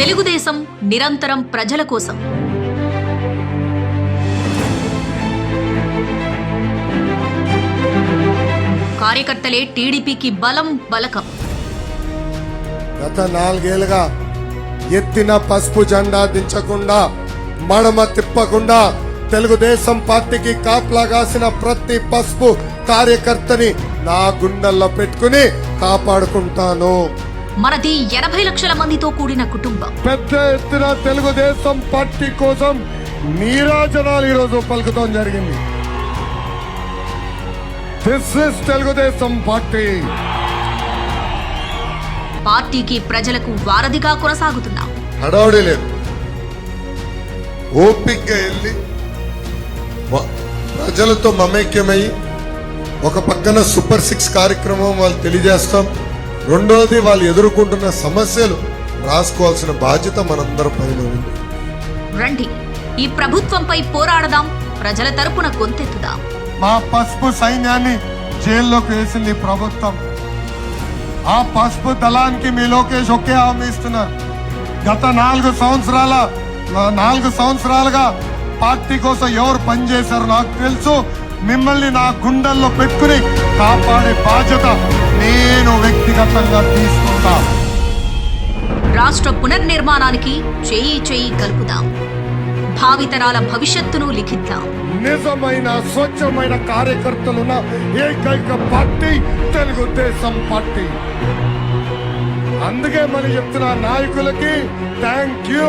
తెలుగుదేశం నిరంతరం ప్రజల కోసం. కార్యకర్తలే టీడీపీకి బలం బలకం. గత నాలుగేళ్ళుగా ఎత్తిన పసుపు జెండా దించకుండా మడమ తిప్పకుండా తెలుగుదేశం పార్టీకి కాపలా కాసిన ప్రతి పసుపు కార్యకర్తని నా గుండెల్లో పెట్టుకుని కాపాడుకుంటాను. మనది ఎనభై లక్షల మందితో కూడిన కుటుంబం. పెద్ద ఎత్తున తెలుగుదేశం పార్టీ కోసం నీరాజనాలు ఈరోజు పలుకుతాం జరిగింది. This is Telugudesam party. పార్టీకి ప్రజలకు వారధిగా కొనసాగుతున్నాం. హడావుడి లేదు. ఓపిక్గా వెళ్ళి ప్రజలతో మమేక్యమై ఒక పక్కన సూపర్ సిక్స్ కార్యక్రమం వాళ్ళు తెలియజేస్తాం. రెండోది వాళ్ళు ఎదుర్కొంటున్న సమస్యలు రాసుకోవాల్సిన బాధ్యత మనందరి పైన ఉంది. రండి ఈ ప్రభుత్వంపై పోరాడదాం ప్రజల తరపున గొంతెత్తుదాం. మా పసుపు సైన్యాన్ని జైల్లోకి వేసింది ప్రభుత్వం. ఆ పసుపు దళానికి మీ లోకేష్ ఒకే హామీ ఇస్తున్నారు. గత నాలుగు సంవత్సరాల నాలుగు సంవత్సరాలుగా పార్టీ కోసం ఎవరు పనిచేశారో నాకు తెలుసు. మిమ్మల్ని నా గుండెల్లో పెట్టుకుని కాపాడే బాధ్యత నేను వ్యక్తిగతంగా తీసుకుంటా. రాష్ట్ర పునర్నిర్మాణానికి చేయి చేయి కలుపుదాం. భావితరాల భవిష్యత్తును లిఖిద్దాం. నిజమైన స్వచ్ఛమైన కార్యకర్తలున్న ఏకైక పార్టీ తెలుగుదేశం పార్టీ. అందుకే మనం చెప్తున్న నాయకులకి థ్యాంక్ యూ.